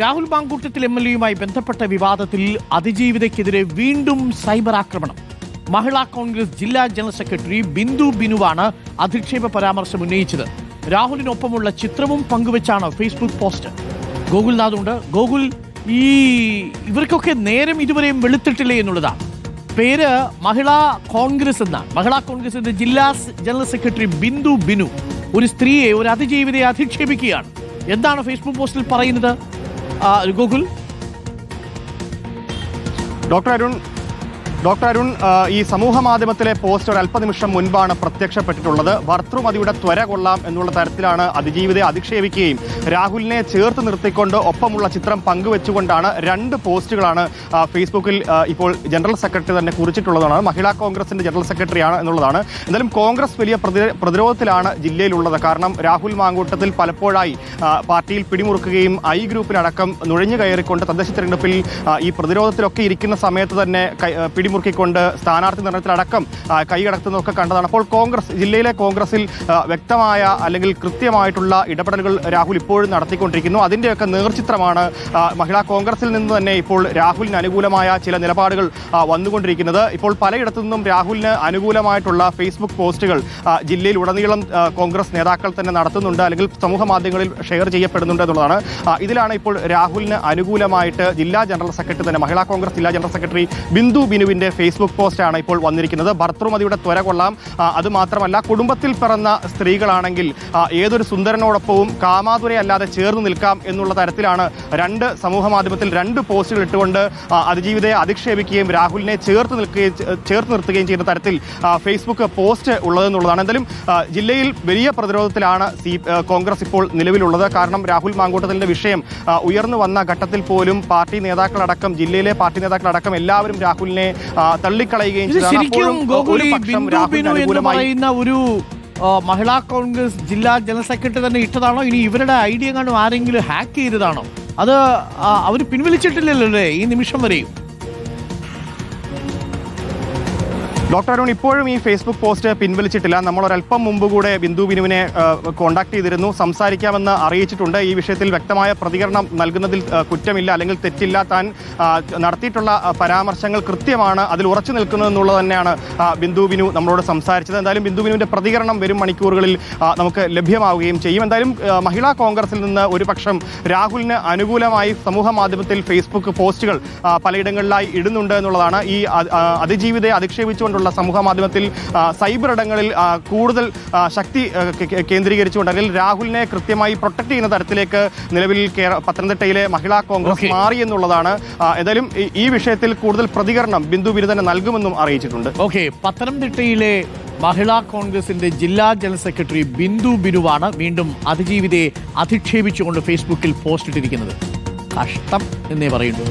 Rahul Mamkootathil M L എയുമായി ബന്ധപ്പെട്ട വിവാദത്തിൽ അതിജീവിതയ്ക്കെതിരെ വീണ്ടും സൈബർ ആക്രമണം. മഹിളാ കോൺഗ്രസ് ജില്ലാ ജനറൽ സെക്രട്ടറി ബിന്ദു ബിനുവാണ് അധിക്ഷേപ പരാമർശം ഉന്നയിച്ചത്. രാഹുലിനൊപ്പമുള്ള ചിത്രവും പങ്കുവച്ചാണ് ഫേസ്ബുക്ക് പോസ്റ്റ്. ഗോകുൽനാഥ് ഉണ്ട് ഗോകുൽ ഈ ഇവർക്കൊക്കെ നേരം ഇതുവരെയും വെളുത്തിട്ടില്ലേ എന്നുള്ളതാണ്. പേര് മഹിളാ കോൺഗ്രസ് എന്നാണ്. മഹിളാ കോൺഗ്രസിന്റെ ജില്ലാ ജനറൽ സെക്രട്ടറി ബിന്ദു ബിനു ഒരു സ്ത്രീയെ ഒരു അതിജീവിതയെ അധിക്ഷേപിക്കുകയാണ്. എന്താണ് ഫേസ്ബുക്ക് പോസ്റ്റിൽ പറയുന്നത്? ഗോകുൽ ഡോക്ടർ അരുൺ ഡോക്ടർ അരുൺ ഈ സമൂഹ മാധ്യമത്തിലെ പോസ്റ്റ് ഒരു അല്പനിമിഷം മുൻപാണ് പ്രത്യക്ഷപ്പെട്ടിട്ടുള്ളത്. ഭർത്തൃമതിയുടെ ത്വര കൊള്ളാം എന്നുള്ള തരത്തിലാണ് അതിജീവിതയെ അധിക്ഷേപിക്കുകയും രാഹുലിനെ ചേർത്ത് നിർത്തിക്കൊണ്ട് ഒപ്പമുള്ള ചിത്രം പങ്കുവെച്ചുകൊണ്ടാണ് രണ്ട് പോസ്റ്റുകളാണ് ഫേസ്ബുക്കിൽ ഇപ്പോൾ ജനറൽ സെക്രട്ടറി തന്നെ കുറിച്ചിട്ടുള്ളതാണ്. മഹിളാ കോൺഗ്രസിന്റെ ജനറൽ സെക്രട്ടറിയാണ് എന്നുള്ളതാണ്. എന്തായാലും കോൺഗ്രസ് വലിയ പ്രതിരോധത്തിലാണ് ജില്ലയിലുള്ളത്. കാരണം രാഹുൽ മാങ്കൂട്ടത്തിൽ പലപ്പോഴായി പാർട്ടിയിൽ പിടിമുറുക്കുകയും ഐ ഗ്രൂപ്പിനടക്കം നുഴഞ്ഞു കയറിക്കൊണ്ട് തദ്ദേശ തെരഞ്ഞെടുപ്പിൽ ഈ പ്രതിരോധത്തിലൊക്കെ ഇരിക്കുന്ന സമയത്ത് തന്നെ ആ, പിടിമുറുക്കിക്കൊണ്ട് സ്ഥാനാർത്ഥി നിർണയത്തിലടക്കം കൈകടത്തുന്നതൊക്കെ കണ്ടതാണ്. അപ്പോൾ കോൺഗ്രസ് ജില്ലയിലെ കോൺഗ്രസിൽ വ്യക്തമായ അല്ലെങ്കിൽ കൃത്യമായിട്ടുള്ള ഇടപെടലുകൾ രാഹുൽ ഇപ്പോഴും നടത്തിക്കൊണ്ടിരിക്കുന്നു. അതിന്റെയൊക്കെ നേർചിത്രമാണ് മഹിളാ കോൺഗ്രസിൽ നിന്ന് തന്നെ ഇപ്പോൾ രാഹുലിന് അനുകൂലമായ ചില നിലപാടുകൾ വന്നുകൊണ്ടിരിക്കുന്നത്. ഇപ്പോൾ പലയിടത്തു നിന്നും രാഹുലിന് അനുകൂലമായിട്ടുള്ള ഫേസ്ബുക്ക് പോസ്റ്റുകൾ ജില്ലയിൽ ഉടനീളം കോൺഗ്രസ് നേതാക്കൾ തന്നെ നടത്തുന്നുണ്ട് അല്ലെങ്കിൽ സമൂഹ മാധ്യമങ്ങളിൽ ഷെയർ ചെയ്യപ്പെടുന്നുണ്ട് എന്നുള്ളതാണ്. ഇതിലാണ് ഇപ്പോൾ രാഹുലിന് അനുകൂലമായിട്ട് ജില്ലാ ജനറൽ സെക്രട്ടറി തന്നെ മഹിളാ കോൺഗ്രസ് ജില്ലാ ജനറൽ സെക്രട്ടറി ബിന്ദു ബിനുവിന്റെ ഫേസ്ബുക്ക് പോസ്റ്റാണ് ഇപ്പോൾ വന്നിരിക്കുന്നത്. ഭർത്തൃമതിയുടെ ത്വര കൊള്ളാം. അതുമാത്രമല്ല കുടുംബത്തിൽ പിറന്ന സ്ത്രീകളാണെങ്കിൽ ഏതൊരു സുന്ദരനോടൊപ്പവും കാമാതുരയല്ലാതെ ചേർന്ന് നിൽക്കാം എന്നുള്ള തരത്തിലാണ് രണ്ട് സമൂഹ മാധ്യമത്തിൽ രണ്ട് പോസ്റ്റുകൾ ഇട്ടുകൊണ്ട് അതിജീവിതയെ അധിക്ഷേപിക്കുകയും രാഹുലിനെ ചേർത്ത് നിൽക്കുകയും ചേർത്ത് നിർത്തുകയും ചെയ്യുന്ന തരത്തിൽ ഫേസ്ബുക്ക് പോസ്റ്റ് ഉള്ളതെന്നുള്ളതാണ്. എന്തായാലും ജില്ലയിൽ വലിയ പ്രതിരോധത്തിലാണ് സി കോൺഗ്രസ് ഇപ്പോൾ നിലവിലുള്ളത്. കാരണം രാഹുൽ മാങ്കൂട്ടത്തിന്റെ വിഷയം ഉയർന്നു വന്ന ഘട്ടത്തിൽ പോലും പാർട്ടി നേതാക്കളടക്കം ജില്ലയിലെ പാർട്ടി നേതാക്കളടക്കം എല്ലാവരും രാഹുലിനെ തള്ളിക്കളയുകയും ചെയ്തതാണ് ഒരു മഹിളാ കോൺഗ്രസ് ജില്ലാ ജനറൽ സെക്രട്ടറി തന്നെ ഇട്ടതാണോ? ഇനി ഇവരുടെ ഐഡിയ കാണും ആരെങ്കിലും ഹാക്ക് ചെയ്തതാണോ? അത് അവർ പിൻവലിച്ചിട്ടില്ലല്ലോ അല്ലേ? ഈ നിമിഷം വരെയും. ഡോക്ടർ അരുൺ ഇപ്പോഴും ഈ ഫേസ്ബുക്ക് പോസ്റ്റ് പിൻവലിച്ചിട്ടില്ല. നമ്മൾ ഒരല്പം മുമ്പ് കൂടെ ബിന്ദു ബിനുവിനെ കോൺടാക്ട് ചെയ്തിരുന്നു. സംസാരിക്കാമെന്ന് അറിയിച്ചിട്ടുണ്ട്. ഈ വിഷയത്തിൽ വ്യക്തമായ പ്രതികരണം നൽകുന്നതിൽ കുറ്റമില്ല അല്ലെങ്കിൽ തെറ്റില്ല. താൻ നടത്തിയിട്ടുള്ള പരാമർശങ്ങൾ കൃത്യമാണ്. അതിൽ ഉറച്ചു നിൽക്കുന്നതെന്നുള്ളത് തന്നെയാണ് ബിന്ദു ബിനു നമ്മളോട് സംസാരിച്ചത്. എന്തായാലും ബിന്ദു ബിനുവിന്റെ പ്രതികരണം വരും മണിക്കൂറുകളിൽ നമുക്ക് ലഭ്യമാവുകയും ചെയ്യും. എന്തായാലും മഹിളാ കോൺഗ്രസിൽ നിന്ന് ഒരു പക്ഷം രാഹുലിന് അനുകൂലമായി സമൂഹ മാധ്യമത്തിൽ ഫേസ്ബുക്ക് പോസ്റ്റുകൾ പലയിടങ്ങളിലായി ഇടുന്നുണ്ട് എന്നുള്ളതാണ് ഈ അതിജീവിതയെ ആ, അധിക്ഷേപിച്ചുകൊണ്ടുള്ള സമൂഹ മാധ്യമത്തിൽ സൈബർ ഇടങ്ങളിൽ കൂടുതൽ ശക്തി കേന്ദ്രീകരിച്ചുകൊണ്ട് അല്ലെങ്കിൽ രാഹുലിനെ കൃത്യമായി പ്രൊട്ടക്ട് ചെയ്യുന്ന തരത്തിലേക്ക് നിലവിൽ പത്തനംതിട്ടയിലെ മഹിളാ കോൺഗ്രസ്. മാറി എന്നുള്ളതാണ്. ഏതായാലും ഈ- വിഷയത്തിൽ കൂടുതൽ പ്രതികരണം ബിന്ദു ബിനു തന്നെ നൽകുമെന്നും അറിയിച്ചിട്ടുണ്ട്. ഓക്കെ പത്തനംതിട്ടയിലെ മഹിളാ കോൺഗ്രസിന്റെ ജില്ലാ ജനറൽ സെക്രട്ടറി ബിന്ദു ബിനുവാണ് വീണ്ടും അതിജീവിതയെ അധിക്ഷേപിച്ചുകൊണ്ട് ഫേസ്ബുക്കിൽ പോസ്റ്റ് ഇട്ടിരിക്കുന്നത്. കഷ്ടം എന്നേ പറയുന്നു.